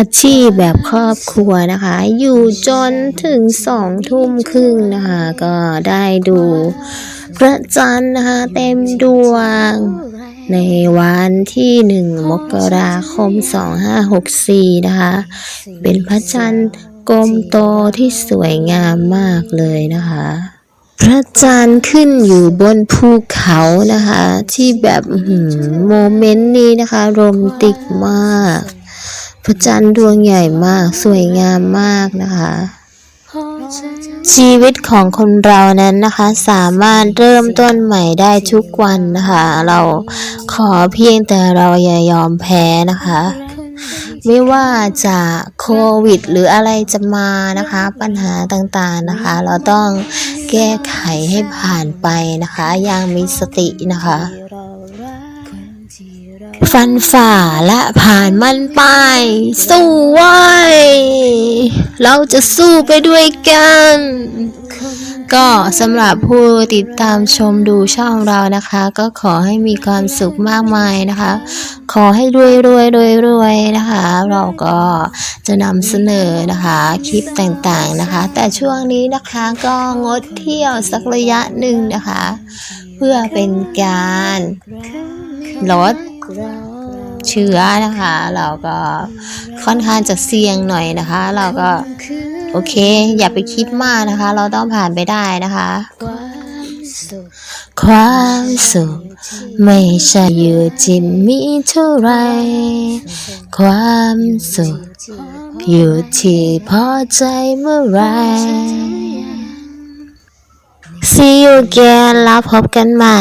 าชีพแบบครอบครัวนะคะ อยู่จนถึงสองทุ่มครึ่งนะคะ ก็ได้ดูพระจันทร์นะคะ เต็มดวง ในวันที่หนึ่งมกราคม 2564 นะคะ เป็นพระจันทร์กลมโตที่สวยงามมากเลยนะคะพระจันทร์ขึ้นอยู่บนภูเขานะคะ ที่แบบโมเมนต์นี้นะคะ โรแมนติกมาก พระจันทร์ดวงใหญ่มากสวยงามมากนะคะ ชีวิตของคนเรานั้นนะคะ สามารถเริ่มต้นใหม่ได้ทุกวันนะคะ เราขอเพียงแต่เราอย่ายอมแพ้นะคะไม่ว่าจะโควิด หรืออะไรจะมานะคะ ปัญหาต่างๆนะคะ เราต้องแก้ไขให้ผ่านไปนะคะ อย่างมีสตินะคะ ฟันฝ่าและผ่านมันไป สู้ไว้ เราจะสู้ไปด้วยกัน ก็สำหรับผู้ติดตามชมดูช่องเรานะคะ ก็ขอให้มีความสุขมากมายนะคะ ขอให้รวยรวยรวยรวยนะคะ เราก็จะนำเสนอนะคะคลิปต่างๆนะคะ แต่ช่วงนี้นะคะก็งดเที่ยวสักระยะหนึ่งนะคะ เพื่อเป็นการลด เชื้อนะคะ เราก็ค่อนข้างจะเสี่ยงหน่อยนะคะ เราก็โอเค อย่าไปคิดมากนะคะ เราต้องผ่านไปได้นะคะ ความสุขไม่ใช่อยู่ที่มีเท่าไร ความสุขอยู่ที่พอใจเมื่อไร See you again แล้วพบกันใหม่